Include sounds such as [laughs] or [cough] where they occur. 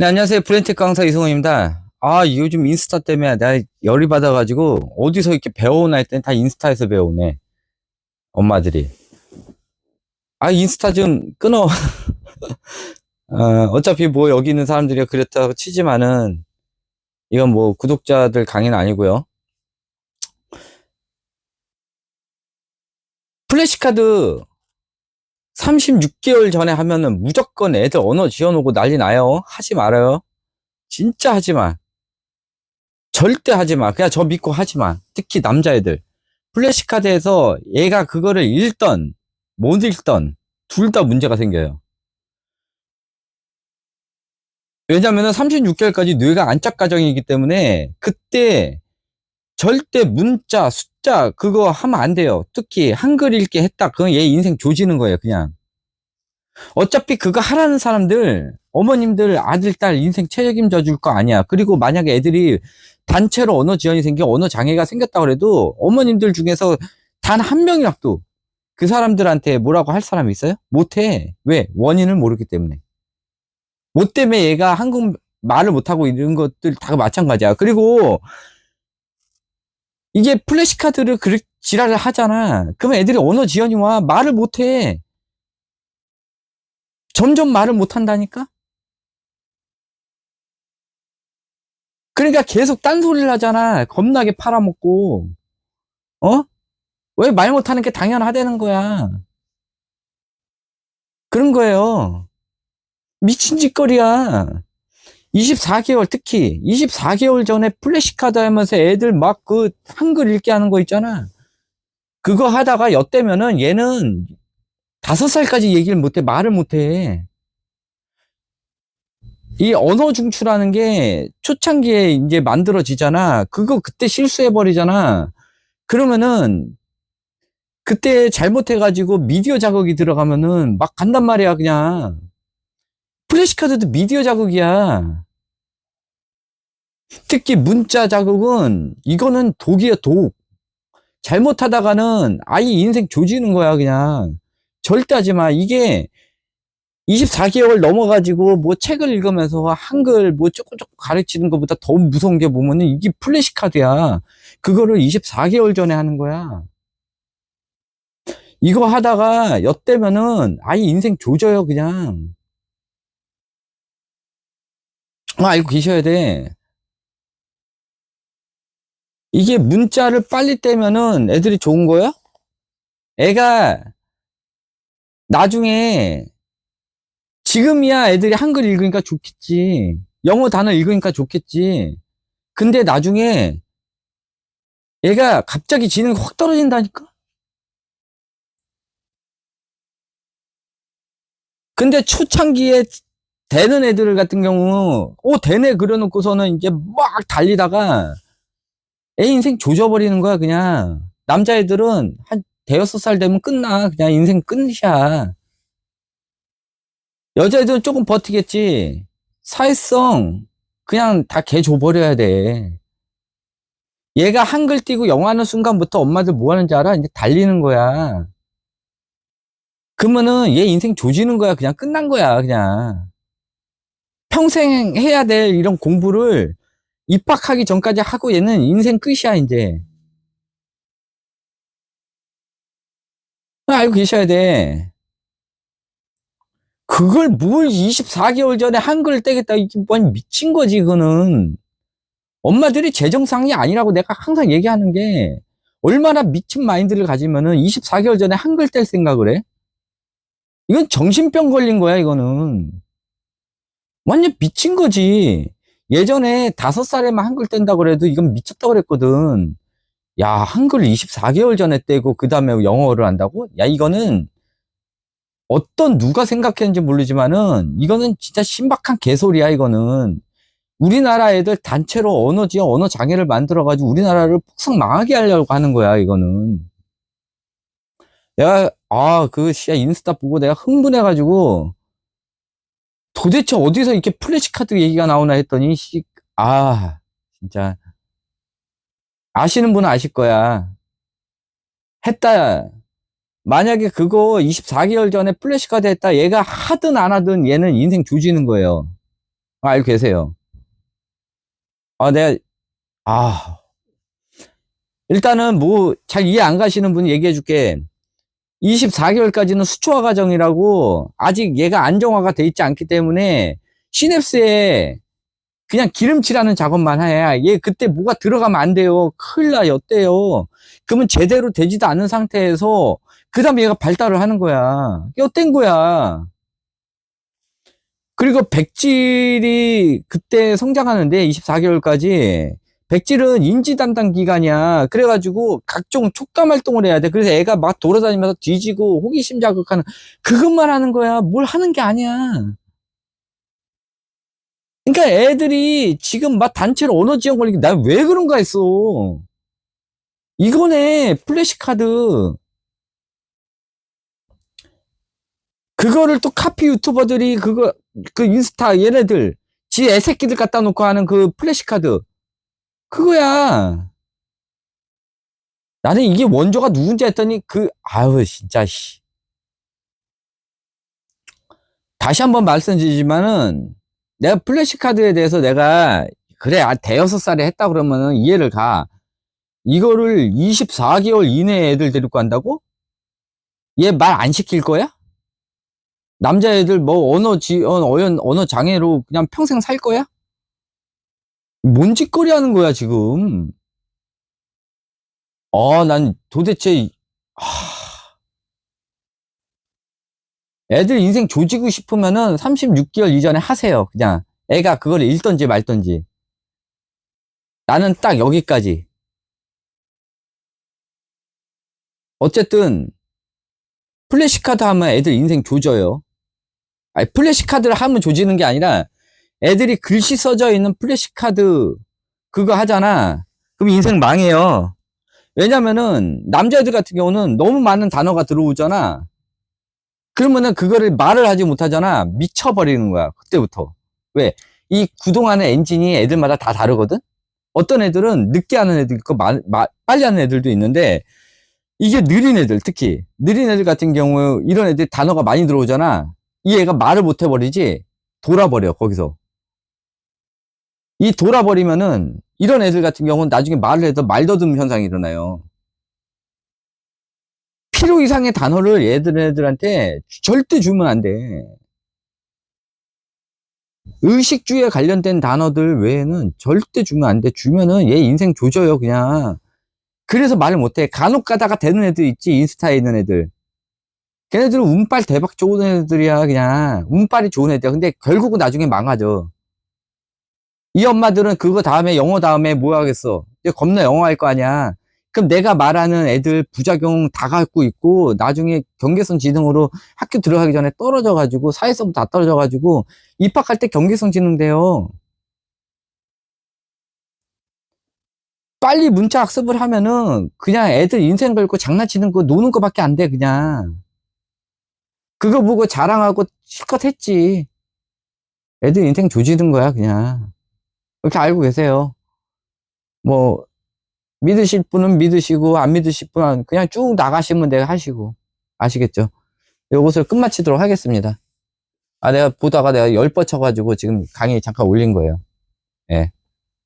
네, 안녕하세요. 브렌텍 강사 이승원입니다. 아, 요즘 인스타 때문에 내가 열이 받아가지고 어디서 이렇게 배워오나 했더니 다 인스타에서 배우네. 엄마들이. 아, 인스타 좀 끊어. [laughs] 어, 어차피 뭐 여기 있는 사람들이 그랬다고 치지만은 이건 뭐 구독자들 강의는 아니고요. 플래시카드 36개월 전에 하면은 무조건 애들 언어 지어놓고 난리 나요. 하지 말아요. 진짜 하지 마. 절대 하지 마. 그냥 저 믿고 하지 마. 특히 남자애들. 플래시카드에서 얘가 그거를 읽던, 못 읽던, 둘 다 문제가 생겨요. 왜냐면은 36개월까지 뇌가 안착 과정이기 때문에 그때 절대 문자, 숫자 그거 하면 안 돼요. 특히 한글 읽기 했다. 그건 얘 인생 조지는 거예요, 그냥. 어차피 그거 하라는 사람들, 어머님들 아들, 딸 인생 책임져 줄 거 아니야. 그리고 만약에 애들이 단체로 언어 지연이 생겨 언어 장애가 생겼다 그래도 어머님들 중에서 단 한 명이라도 그 사람들한테 뭐라고 할 사람이 있어요? 못해. 왜? 원인을 모르기 때문에. 뭐 때문에 얘가 한국 말을 못하고 이런 것들 다 마찬가지야. 그리고 이게 플래시카드를 그 지랄을 하잖아. 그러면 애들이 언어 지연이 와. 말을 못해. 점점 말을 못한다니까? 그러니까 계속 딴소리를 하잖아. 겁나게 팔아먹고. 어? 왜 말 못하는 게 당연하다는 거야. 그런 거예요. 미친 짓거리야. 24개월, 특히 24개월 전에 플래시카드 하면서 애들 막 그 한글 읽게 하는 거 있잖아. 그거 하다가 엿대면은 얘는 다섯 살까지 얘기를 못해, 말을 못해. 이 언어 중추라는 게 초창기에 이제 만들어지잖아. 그거 그때 실수해 버리잖아. 그러면은 그때 잘못해가지고 미디어 자극이 들어가면은 막 간단 말이야, 그냥. 플래시카드도 미디어 자극이야. 특히 문자 자극은 이거는 독이야, 독. 잘못하다가는 아이 인생 조지는 거야, 그냥. 절대 하지 마. 이게 24개월 넘어가지고 뭐 책을 읽으면서 한글 뭐 조금 조금 가르치는 것보다 더 무서운 게 뭐면은 이게 플래시카드야. 그거를 24개월 전에 하는 거야. 이거 하다가 엿대면은 아이 인생 조져요, 그냥. 아, 알고 계셔야 돼. 이게 문자를 빨리 떼면은 애들이 좋은 거야? 애가 나중에 지금이야 애들이 한글 읽으니까 좋겠지. 영어 단어 읽으니까 좋겠지. 근데 나중에 얘가 갑자기 지능이 확 떨어진다니까? 근데 초창기에 되는 애들 같은 경우, 오, 되네 그려놓고서는 이제 막 달리다가 애 인생 조져버리는 거야, 그냥. 남자애들은 한 대여섯 살 되면 끝나. 그냥 인생 끝이야. 여자애들은 조금 버티겠지. 사회성, 그냥 다 개 줘버려야 돼. 얘가 한글 띄고 영어하는 순간부터 엄마들 뭐 하는지 알아? 이제 달리는 거야. 그러면은 얘 인생 조지는 거야. 그냥 끝난 거야, 그냥. 평생 해야 될 이런 공부를 입학하기 전까지 하고 얘는 인생 끝이야, 이제. 알고 계셔야 돼. 그걸 뭘 24개월 전에 한글을 떼겠다. 이게 뭔 미친 거지, 이거는. 엄마들이 재정상이 아니라고 내가 항상 얘기하는 게, 얼마나 미친 마인드를 가지면은 24개월 전에 한글 뗄 생각을 해? 이건 정신병 걸린 거야, 이거는. 완전 미친 거지. 예전에 다섯 살에만 한글 뗀다고 그래도 이건 미쳤다 그랬거든. 야, 한글 24개월 전에 떼고 그 다음에 영어를 한다고? 야, 이거는 어떤 누가 생각했는지 모르지만은 이거는 진짜 신박한 개소리야, 이거는. 우리나라 애들 단체로 언어 지역 언어 장애를 만들어 가지고 우리나라를 폭삭 망하게 하려고 하는 거야, 이거는. 내가, 아, 그, 씨, 인스타 보고 내가 흥분해 가지고 도대체 어디서 이렇게 플래시카드 얘기가 나오나 했더니, 씨, 아, 진짜. 아시는 분은 아실 거야. 했다. 만약에 그거 24개월 전에 플래시카드 했다. 얘가 하든 안 하든 얘는 인생 조지는 거예요. 알고 계세요. 아, 내가, 아. 일단은 뭐, 잘 이해 안 가시는 분 얘기해 줄게. 24개월까지는 수초화 과정이라고 아직 얘가 안정화가 돼 있지 않기 때문에 시냅스에 그냥 기름칠하는 작업만 해야 얘 그때 뭐가 들어가면 안 돼요. 큰일 나, 엿대요. 그러면 제대로 되지도 않은 상태에서 그 다음에 얘가 발달을 하는 거야. 엿된 거야. 그리고 백질이 그때 성장하는데 24개월까지 백질은 인지 담당 기간이야. 그래가지고 각종 촉감 활동을 해야 돼. 그래서 애가 막 돌아다니면서 뒤지고 호기심 자극하는 그것만 하는 거야. 뭘 하는 게 아니야. 그러니까 애들이 지금 막 단체로 언어 지원 걸리기 난 왜 그런가 했어. 이거네 플래시 카드. 그거를 또 카피 유튜버들이 그거 그 인스타 얘네들 지 애새끼들 갖다 놓고 하는 그 플래시 카드 그거야. 나는 이게 원조가 누군지 했더니 그 아유 진짜 씨. 다시 한번 말씀드리지만은 내가 플래시 카드에 대해서 내가 그래 아, 대여섯 살에 했다 그러면은 이해를 가. 이거를 24개월 이내에 애들 데리고 간다고? 얘 말 안 시킬 거야? 남자애들 뭐 언어 지 어, 어연 언어 장애로 그냥 평생 살 거야? 뭔 짓거리 하는 거야 지금? 어, 난 도대체 하... 애들 인생 조지고 싶으면은 36개월 이전에 하세요. 그냥 애가 그걸 읽던지 말던지. 나는 딱 여기까지. 어쨌든 플래시카드 하면 애들 인생 조져요. 아니, 플래시카드를 하면 조지는 게 아니라 애들이 글씨 써져 있는 플래시카드 그거 하잖아. 그럼 인생 망해요. 왜냐면은 남자애들 같은 경우는 너무 많은 단어가 들어오잖아. 그러면은 그거를 말을 하지 못하잖아. 미쳐버리는 거야. 그때부터. 왜? 이 그동안의 엔진이 애들마다 다 다르거든? 어떤 애들은 늦게 하는 애들 있고, 마, 마, 빨리 하는 애들도 있는데, 이게 느린 애들, 특히. 느린 애들 같은 경우, 이런 애들 단어가 많이 들어오잖아. 이 애가 말을 못 해버리지, 돌아버려, 거기서. 이 돌아버리면은, 이런 애들 같은 경우는 나중에 말을 해도 말더듬 현상이 일어나요. 필요 이상의 단어를 얘들 애들한테 절대 주면 안 돼. 의식주에 관련된 단어들 외에는 절대 주면 안 돼. 주면은 얘 인생 조져요, 그냥. 그래서 말을 못 해. 간혹 가다가 되는 애들 있지, 인스타에 있는 애들. 걔네들은 운빨 대박 좋은 애들이야, 그냥. 운빨이 좋은 애들이야. 근데 결국은 나중에 망하죠. 이 엄마들은 그거 다음에 영어 다음에 뭐 하겠어? 겁나 영어 할 거 아니야. 그럼 내가 말하는 애들 부작용 다 갖고 있고 나중에 경계성 지능으로 학교 들어가기 전에 떨어져 가지고 사회성도 다 떨어져 가지고 입학할 때 경계성 지능 돼요. 빨리 문자 학습을 하면은 그냥 애들 인생 걸고 장난치는 거 노는 거밖에 안 돼 그냥. 그거 보고 자랑하고 실컷 했지. 애들 인생 조지는 거야 그냥. 이렇게 알고 계세요. 뭐 믿으실 분은 믿으시고 안 믿으실 분은 그냥 쭉 나가시면 내가 하시고 아시겠죠? 요것을 끝마치도록 하겠습니다. 아 내가 보다가 내가 열 뻗쳐가지고 지금 강의 잠깐 올린 거예요. 예.